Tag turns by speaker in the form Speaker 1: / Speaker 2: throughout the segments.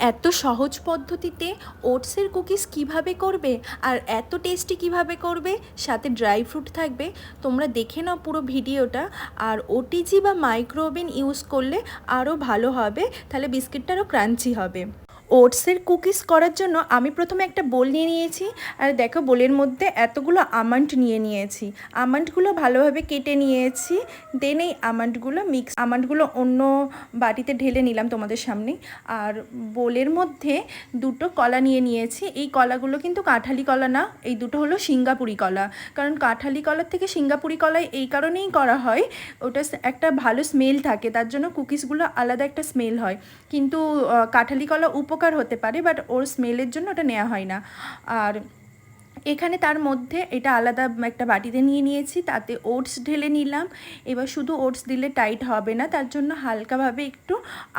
Speaker 1: এত সহজ পদ্ধতিতে ওটসের কুকিজ কীভাবে করবে আর এত টেস্টি কীভাবে করবে? সাথে ড্রাই ফ্রুট থাকবে। তোমরা দেখে নাও পুরো ভিডিওটা। আর ওটিজি বা মাইক্রো ওভেন ইউজ করলে আরও ভালো হবে। তাহলে বিস্কিটটা আরও ক্রাঞ্চি হবে। ওটসের কুকিজ করার জন্য আমি প্রথমে একটা বোল নিয়ে নিয়েছি। আর দেখো বোলের মধ্যে এতগুলো আমন্ড নিয়ে নিয়েছি। আমন্ডগুলো ভালোভাবে কেটে নিয়েছি। দেন এই আমন্ডগুলো মিক্স আমন্ডগুলো অন্য বাটিতে ঢেলে নিলাম তোমাদের সামনে। আর বোলের মধ্যে দুটো কলা নিয়ে নিয়েছি। এই কলাগুলো কিন্তু কাঁঠালি কলা না, এই দুটো হলো সিঙ্গাপুরি কলা। কারণ কাঁঠালি কলার থেকে সিঙ্গাপুরি কলাই এই কারণেই করা হয়, ওটা একটা ভালো স্মেল থাকে। তার জন্য কুকিজগুলো আলাদা একটা স্মেল হয়। কিন্তু কাঁঠালি কলা উপকার হতে পারে বাট ওর স্মেলের জন্য ওটা নেওয়া হয় না। আর এখানে তার মধ্যে এটা আলাদা একটা বাটিতে নিয়ে নিয়েছি, তাতে ওটস ঢেলে নিলাম। এবার শুধু ওটস দিলে টাইট হবে না, তার জন্য হালকাভাবে একটু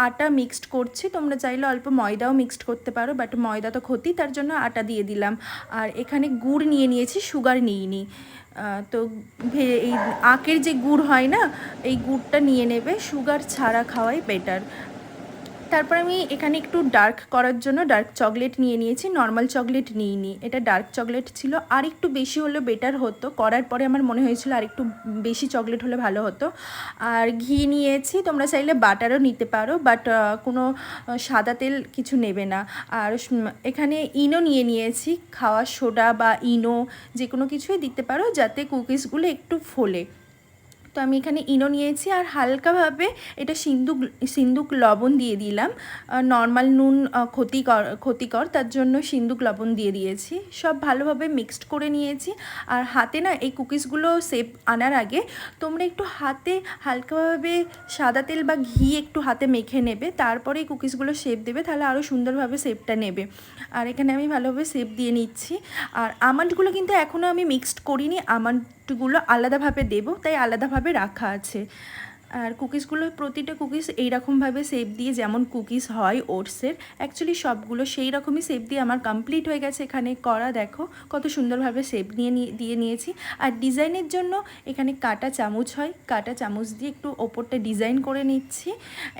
Speaker 1: আটা মিক্সড করছি। তোমরা চাইলে অল্প ময়দাও মিক্সড করতে পারো বাট ময়দা তো ক্ষতি, তার জন্য আটা দিয়ে দিলাম। আর এখানে গুড় নিয়ে নিয়েছি সুগার নিইনি তো এই আখের যে গুড় হয় না, এই গুড়টা নিয়ে নেবে সুগার ছাড়া খাওয়াই বেটার তারপর আমি এখানে একটু ডার্ক করার জন্য ডার্ক চকলেট নিয়ে নিয়েছি নর্মাল চকলেট নিইনি। এটা ডার্ক চকলেট ছিল আর একটু বেশি হলে বেটার হতো। করার পরে আমার মনে হয়েছিল আর একটু বেশি চকলেট হলে ভালো হতো। আর ঘি নিয়েছি, তোমরা চাইলে বাটারও নিতে পারো বাট কোনো সাদা তেল কিছু নেবে না। আর এখানে ইনো নিয়ে নিয়েছি, খাওয়া সোডা বা ইনো যে কোনো কিছুই দিতে পারো, যাতে কুকিজগুলো একটু ফোলে। তো আমি এখানে ইনো নিয়েছি আর হালকাভাবে এটা সিন্দুক সিন্দুক লবণ দিয়ে দিলাম। নর্মাল নুন ক্ষতিকর ক্ষতিকর, তার জন্য সিন্দুক লবণ দিয়ে দিয়েছি। সব ভালোভাবে মিক্সড করে নিয়েছি। আর হাতে না এই কুকিজগুলো সেপ আনার আগে তোমরা একটু হাতে হালকাভাবে সাদা তেল বা ঘি একটু হাতে মেখে নেবে। তারপরে এই কুকিজগুলো শেপ দেবে, তাহলে আরও সুন্দরভাবে শেপটা নেবে। আর এখানে আমি ভালোভাবে শেপ দিয়ে নিচ্ছি। আর আমন্ডগুলো কিন্তু এখনও আমি মিক্সড করিনি। আমন্ডগুলো আলাদাভাবে দেবো, তাই আলাদাভাবে রাখা আছে। আর কুকিজগুলো প্রতিটা কুকিজ এইরকমভাবে শেপ দিয়ে যেমন কুকিজ হয় ওটসের অ্যাকচুয়ালি সবগুলো সেই রকমই শেপ দিয়ে আমার কমপ্লিট হয়ে গেছে এখানে। করা দেখো, কত সুন্দরভাবে শেপ নিয়ে দিয়ে নিয়েছি। আর ডিজাইনের জন্য এখানে কাটা চামচ হয়, কাটা চামচ দিয়ে একটু ওপরটা ডিজাইন করে নিচ্ছি।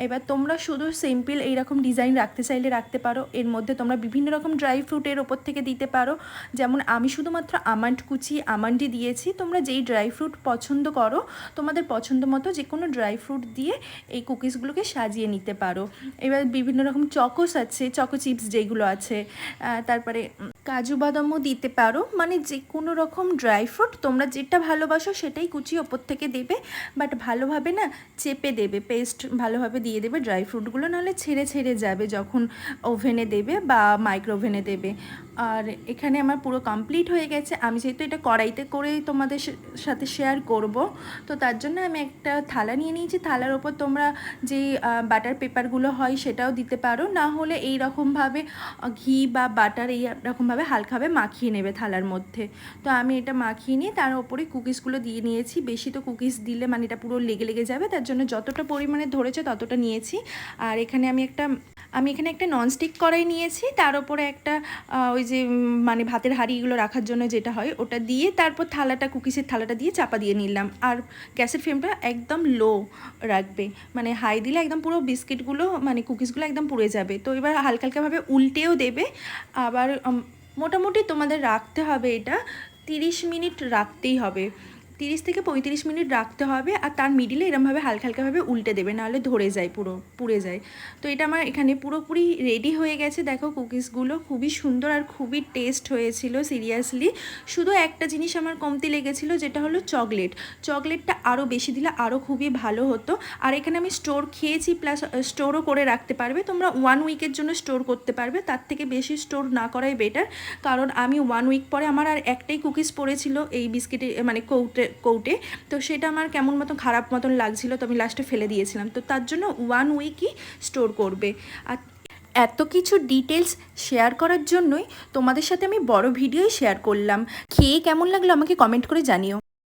Speaker 1: এবার তোমরা শুধু সিম্পল এইরকম ডিজাইন রাখতে চাইলে রাখতে পারো। এর মধ্যে তোমরা বিভিন্ন রকম ড্রাই ফ্রুটের ওপর থেকে দিতে পারো। যেমন আমি শুধুমাত্র আমান্ড কুচি, আমান্ডই দিয়েছি। তোমরা যেই ড্রাই ফ্রুট পছন্দ করো, তোমাদের পছন্দ মতো যে কোনো ড্রাই ফ্রুট দিয়ে এই কুকিজগুলোকে সাজিয়ে নিতে পারো। এবার বিভিন্ন রকম চকোস আছে চকো চিপস যেগুলো আছে তারপরে কাজু বাদামও দিতে পারো। মানে যে কোনো রকম ড্রাই ফ্রুট তোমরা যেটা ভালোবাসো সেটাই কুচি ওপর থেকে দেবে বাট ভালোভাবে না চেপে দেবে পেস্ট ভালোভাবে দিয়ে দেবে ড্রাই ফ্রুটগুলো নাহলে ছেড়ে ছেড়ে যাবে যখন ওভেনে দেবে বা মাইক্রো ওভেনে দেবে। আর এখানে আমার পুরো কমপ্লিট হয়ে গেছে। আমি যেহেতু এটা কড়াইতে করে তোমাদের সাথে শেয়ার করব, তো তার জন্য আমি একটা থালা নিয়ে নিয়েছি থালার ওপর তোমরা যে বাটার পেপারগুলো হয় সেটাও দিতে পারো। না হলে এই রকমভাবে ঘি বা বাটার এই রকমভাবে হালকাভাবে মাখিয়ে নেবে থালার মধ্যে। তো আমি এটা মাখিয়ে নিয়ে তার ওপরে কুকিজগুলো দিয়ে নিয়েছি। বেশি তো কুকিজ দিলে মানে এটা পুরো লেগে লেগে যাবে। তার জন্য যতটা পরিমাণে ধরেছে ততটা নিয়েছি। আর এখানে আমি একটা আমি এখানে একটা ননস্টিক কড়াই নিয়েছি, তার উপরে একটা ওই যে মানে ভাতের হাঁড়িগুলো রাখার জন্য যেটা হয়, ওটা দিয়ে তারপর থালাটা, কুকিসের থালাটা দিয়ে চাপা দিয়ে নিলাম। আর গ্যাসের ফ্লেমটা একদম লো রাখবে। মানে হাই দিলে একদম পুরো বিস্কিটগুলো মানে কুকিজগুলো একদম পুড়ে যাবে। তো এবার হালকা হালকাভাবে উল্টেও দেবে। আবার মোটামুটি তোমাদের রাখতে হবে এটা তিরিশ মিনিট রাখতেই হবে। তিরিশ থেকে পঁয়ত্রিশ মিনিট রাখতে হবে আর তার মিডিলে এরমভাবে হালকা হালকাভাবে উল্টে দেবে, নাহলে ধরে যায় পুরো, পুড়ে যায়। তো এটা আমার এখানে পুরোপুরি রেডি হয়ে গেছে। দেখো কুকিজগুলো খুবই সুন্দর আর খুবই টেস্ট হয়েছিল সিরিয়াসলি শুধু একটা জিনিস আমার কমতি লেগেছিল, যেটা হলো চকলেট চকলেটটা আরও বেশি দিলে আরও খুবই ভালো হতো। আর এখানে আমি স্টোর খেয়েছি প্লাস স্টোরও করে রাখতে পারবে। তোমরা ওয়ান উইকের জন্য স্টোর করতে পারবে। তার থেকে বেশি স্টোর না করাই বেটার কারণ আমি ওয়ান উইক পরে আমার আর একটাই কুকিজ পড়েছিল, এই বিস্কিটে মানে কৌটে কৌটে। তো সেটা আমার কেমন মতন খারাপ মতন লাগছিল তো আমি লাস্টে ফেলে দিয়েছিলাম। তো তার জন্য ওয়ান উইকই স্টোর করবে। আর এত কিছু ডিটেলস শেয়ার করার জন্যই তোমাদের সাথে আমি বড় ভিডিওই শেয়ার করলাম। খেয়ে কেমন লাগল আমাকে কমেন্ট করে জানিও।